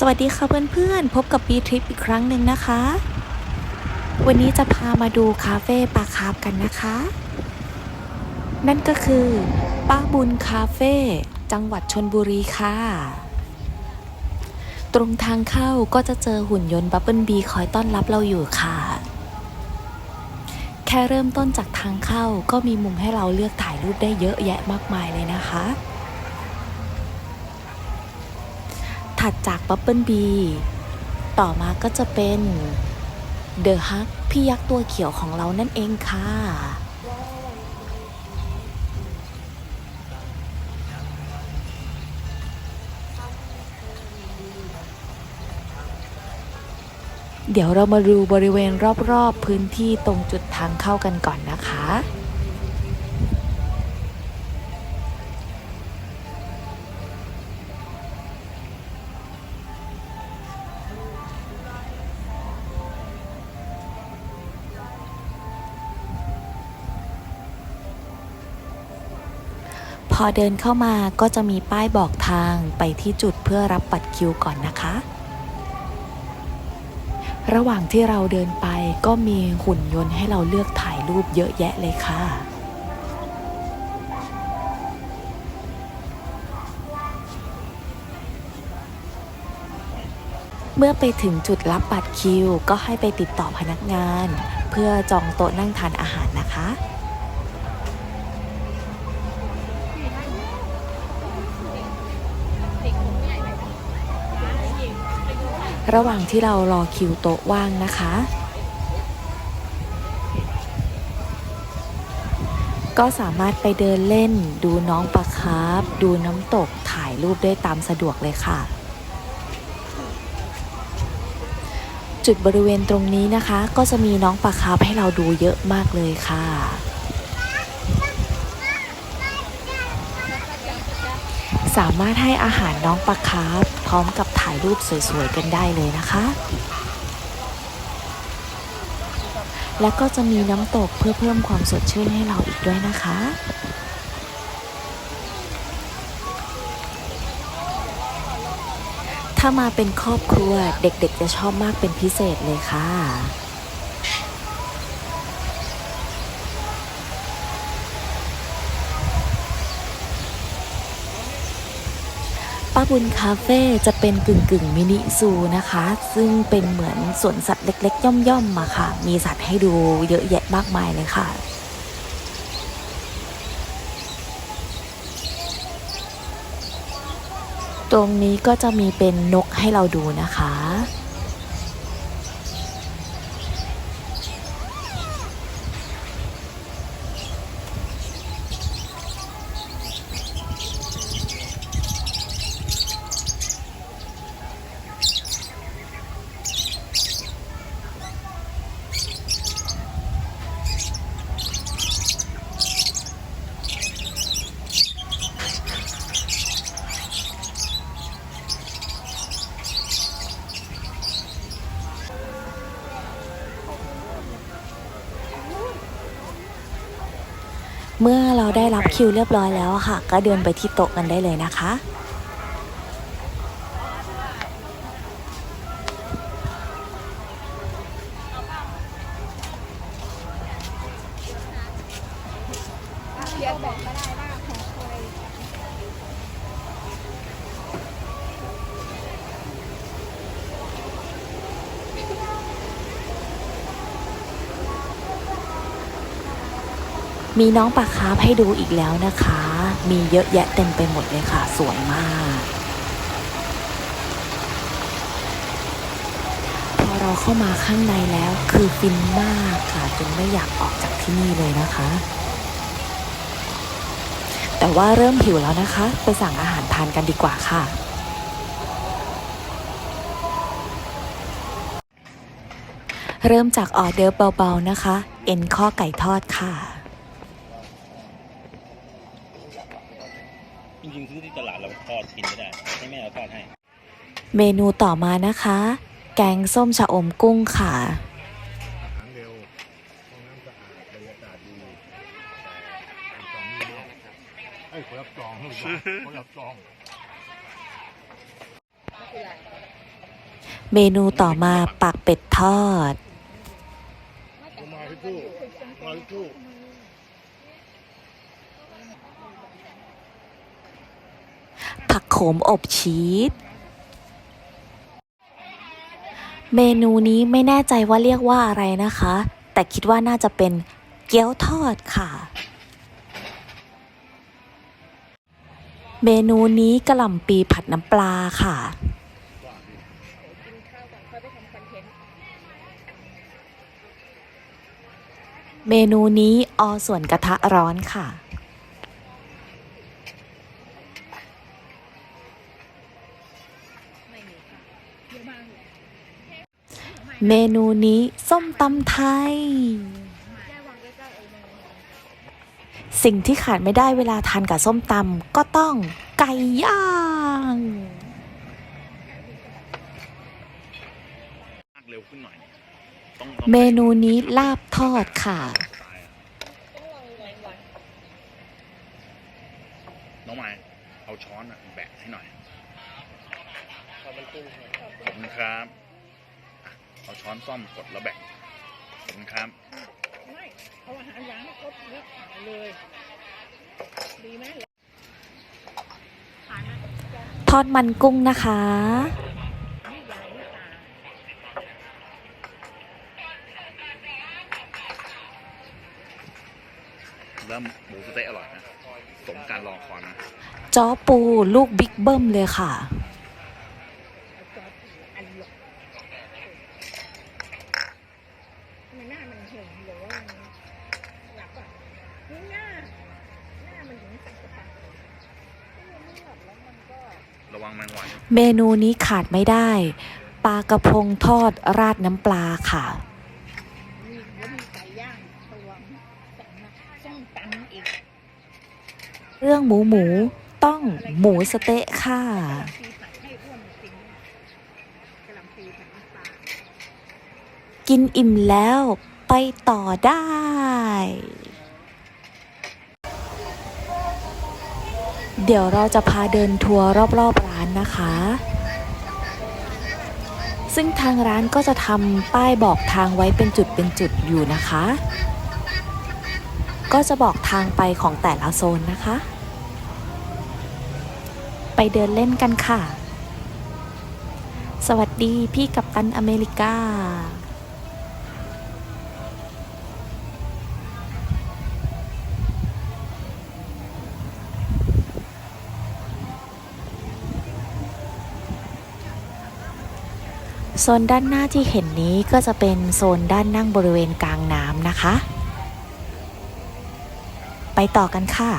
สวัสดีค่ะเพื่อนๆ พบกับบีทริปอีกครั้งหนึ่งนะคะ วันนี้จะพามาดูคาเฟ่ปลาคาร์ฟกันนะคะ นั่นก็คือป้าบุญคาเฟ่จังหวัดชนบุรีค่ะ ตรงทางเข้าก็จะเจอหุ่นยนต์บับเบิลบีคอยต้อนรับเราอยู่ค่ะ แค่เริ่มต้นจากทางเข้าก็มีมุมให้เราเลือกถ่ายรูปได้เยอะแยะมากมายเลยนะคะ ถัดจากบับเบิลบี ต่อมาก็จะเป็นเดอะฮักพี่ยักษ์ตัวเขียวของเรานั่นเองค่ะ เดี๋ยวเรามาดูบริเวณรอบๆ พื้นที่ตรงจุดทางเข้ากันก่อนนะคะ พอเดินเข้ามาก็จะมีป้ายบอกทางไปที่จุดเพื่อรับบัตรคิวก่อนนะคะ ระหว่างที่เราเดินไปก็มีหุ่นยนต์ให้เราเลือกถ่ายรูปเยอะแยะเลยค่ะเมื่อไปถึงจุดรับบัตรคิว ก็ให้ไปติดต่อพนักงาน เพื่อจองโต๊ะนั่งทานอาหารนะคะ ระหว่างที่เรารอคิวโต๊ะว่างนะคะ ก็สามารถไปเดินเล่น ดูน้องปลาคาร์ฟดูน้ำตกถ่ายรูปได้ตามสะดวกเลยค่ะ จุดบริเวณตรงนี้นะคะ ก็จะมีน้องปลาคาร์ฟให้เราดูเยอะมากเลยค่ะ สามารถให้อาหารน้องปลาคาร์ฟพร้อมกับถ่ายรูปสวยๆกันได้เลยนะคะ และก็จะมีน้ำตกเพื่อเพิ่มความสดชื่นให้เราอีกด้วยนะคะถ้ามาเป็นครอบครัวเด็กๆจะชอบมากเป็นพิเศษเลยค่ะ ป้าบุญคาเฟ่จะเป็นกึ่งกึ่งมินิซูนะคะ ซึ่งเป็นเหมือนสวนสัตว์เล็ก ๆ ย่อมๆมาค่ะ มีสัตว์ให้ดูเยอะแยะมากมายเลยค่ะตรงนี้ก็จะมีเป็นนกให้เราดูนะคะ เมื่อเราได้รับคิวเรียบร้อยแล้วค่ะ ก็เดินไปที่โต๊ะกันได้เลยนะคะ เรียนบอกก็ได้ว่าของใคร มีน้องปลาคาร์ฟให้ดูอีกแล้วนะคะ มีเยอะแยะเต็มไปหมดเลยค่ะ สวยมาก พอเราเข้ามาข้างในแล้วคือฟินมากค่ะ จนไม่อยากออกจากที่นี่เลยนะคะ แต่ว่าเริ่มหิวแล้วนะคะ ไปสั่งอาหารทานกันดีกว่าค่ะเริ่มจากออเดอร์เบาๆนะคะ เอ็นข้อไก่ทอดค่ะ จ ริงๆซื้อที่ตลาดเราทอดกินไม่ได้ให้แม่เราทอดให้ เมนูต่อมานะคะ แกงส้มชะอมกุ้งค่ะ อาหารเร็วห้องน้ำสะอาดบรรยากาศดีแต่ไอ้คนรับจองคนรับจอง เมนูต่อมาปากเป็ดทอด มาพี่ตู้มาพี่ตู้ผักโขมอบชีส เมนูนี้ไม่แน่ใจว่าเรียกว่าอะไรนะคะ แต่คิดว่าน่าจะเป็นเกี๊ยวทอดค่ะ เมนูนี้กระหล่ำปีผัดน้ำปลาค่ะเมนูนี้อส่วนกระทะร้อนค่ะ เมนูนี้ส้มตำไทย สิ่งที่ขาดไม่ได้เวลาทานกับส้มตำก็ต้องไก่ย่างลากเร็วขึ้นหน่อยต้องต้องเมนูนี้ลาบทอดค่ะ ตายอะน้องไม้เอาช้อนอะแบะให้หน่อย ขอบคุณครับอะ เอาช้อนซ่อมกดแล้วแบะขอบคุณครับไม่เอาอาหารอย่างให้ครบแล้วขายเลย ดีไหมทอดมันกุ้งนะคะนี่ใหญ่นี่ตาแล้วหมูสะเต๊ะอร่อยนะ สมการรอคอยนะ จ้อปูลูกบิ๊กเบิ้มเลยค่ะ อันหยกมันหน้ามันเห็นหรือว่ามันหลับอะนี่หน้า หน้ามันถึงสักกระปักมันหลับแล้วมันก็ ระวังแมงวัน เมนูนี้ขาดไม่ได้ ปลากระพงทอดราดน้ำปลาค่ะมีแล้วมีไก่ย่างตัวแต่มาส้มตำอีกเรื่องหมูหมูต้องหมูสะเต๊ะค่ะกะหล่ำปีผัดให้อ้วนจริงกะหล่ำปีผัดน้ำปลากินอิ่มแล้วไปต่อได้ เดี๋ยวเราจะพาเดินทัวร์รอบๆร้านนะคะ ซึ่งทางร้านก็จะทำป้ายบอกทางไว้เป็นจุดเป็นจุดอยู่นะคะ ก็จะบอกทางไปของแต่ละโซนนะคะ ไปเดินเล่นกันค่ะ สวัสดีพี่กัปตันอเมริกา ซนด้านหน้าที่เห็นนี้ก็จะเป็นโซนด้านนั่งบริเวณกลางน้ำนะคะ ไปต่อกันค่ะ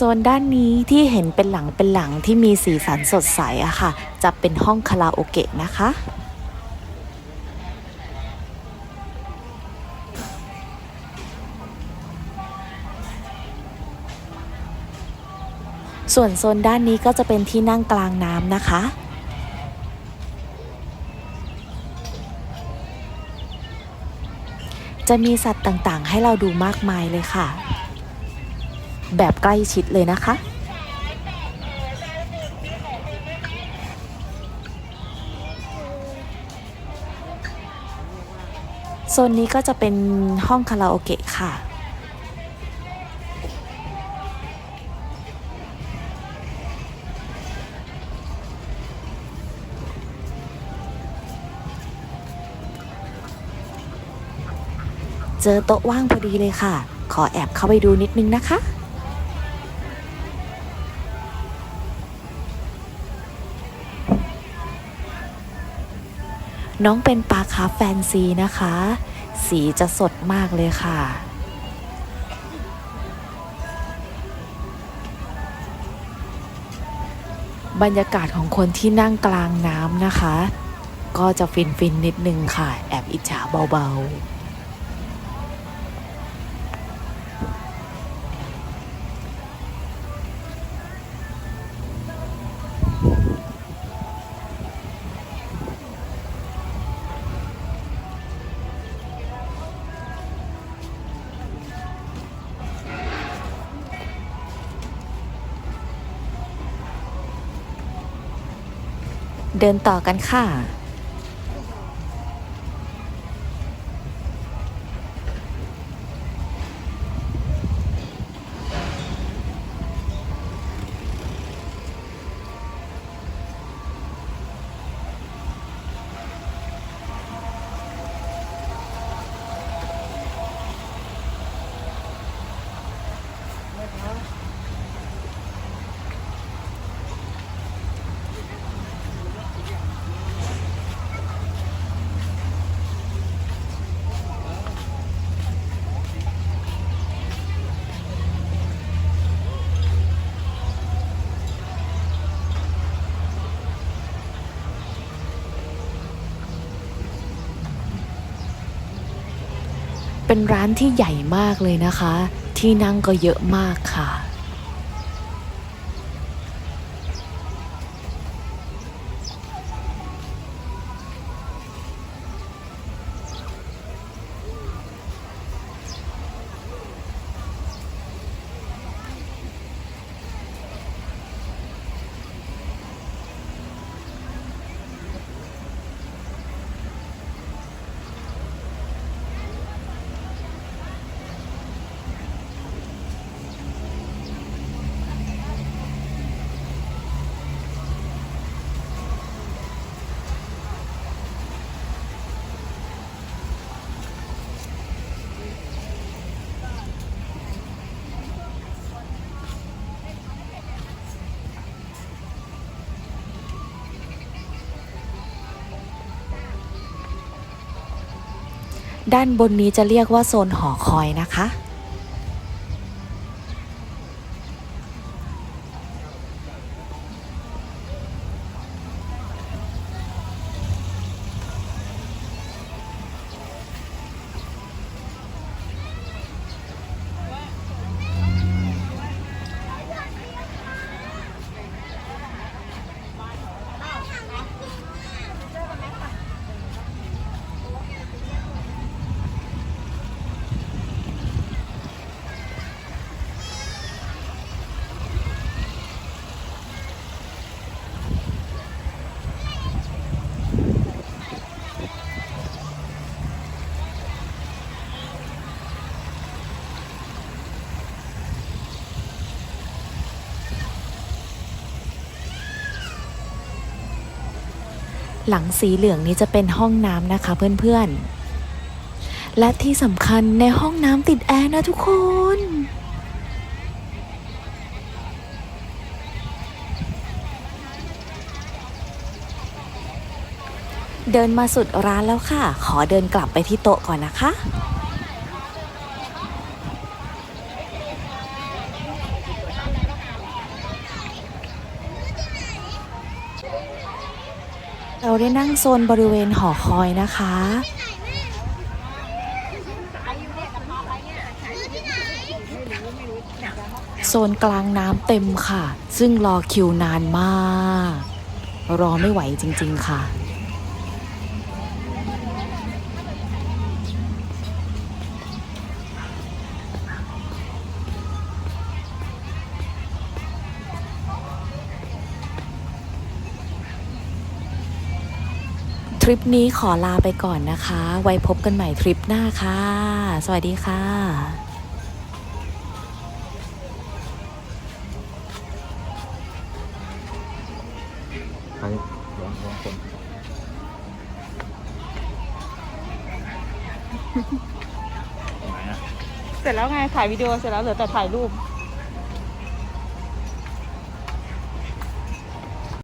โซนด้านนี้ที่เห็นเป็นหลังเป็นหลังที่มีสีสันสดใสอะค่ะ จะเป็นห้องคาราโอเกะนะคะ ส่วนโซนด้านนี้ก็จะเป็นที่นั่งกลางน้ำนะคะจะมีสัตว์ต่างๆ ให้เราดูมากมายเลยค่ะ แบบใกล้ชิดเลยนะคะ โซนนี้ก็จะเป็นห้องคาราโอเกะค่ะเจอโต๊ะว่างพอดีเลยค่ะ ขอแอบเข้าไปดูนิดนึงนะคะ น้องเป็นปลาคาร์ฟแฟนซีนะคะ สีจะสดมากเลยค่ะ บรรยากาศของคนที่นั่งกลางน้ำนะคะ ก็จะฟินฟินๆนิดนึงค่ะ แอบอิจฉาเบาๆ เดินต่อกันค่ะ เป็นร้านที่ใหญ่มากเลยนะคะ ที่นั่งก็เยอะมากค่ะ ด้านบนนี้จะเรียกว่าโซนหอคอยนะคะ หลังสีเหลืองนี้จะเป็นห้องน้ำนะคะเพื่อนๆ และที่สำคัญในห้องน้ำติดแอร์นะทุกคนเดินมาสุดร้านแล้วค่ะ ขอเดินกลับไปที่โต๊ะก่อนนะคะ เราได้นั่งโซนบริเวณหอคอยนะคะ โซนกลางน้ำเต็มค่ะ ซึ่งรอคิวนานมาก รอไม่ไหวจริง ๆ ค่ะ ทริปนี้ขอลาไปก่อนนะคะ ไว้พบกันใหม่ทริปหน้าค่ะ สวัสดีค่ะไปลองลองคนไหนอะเสร็จแล้วไงถ่ายวิดีโอเสร็จแล้วเหลือแต่ถ่ายรูป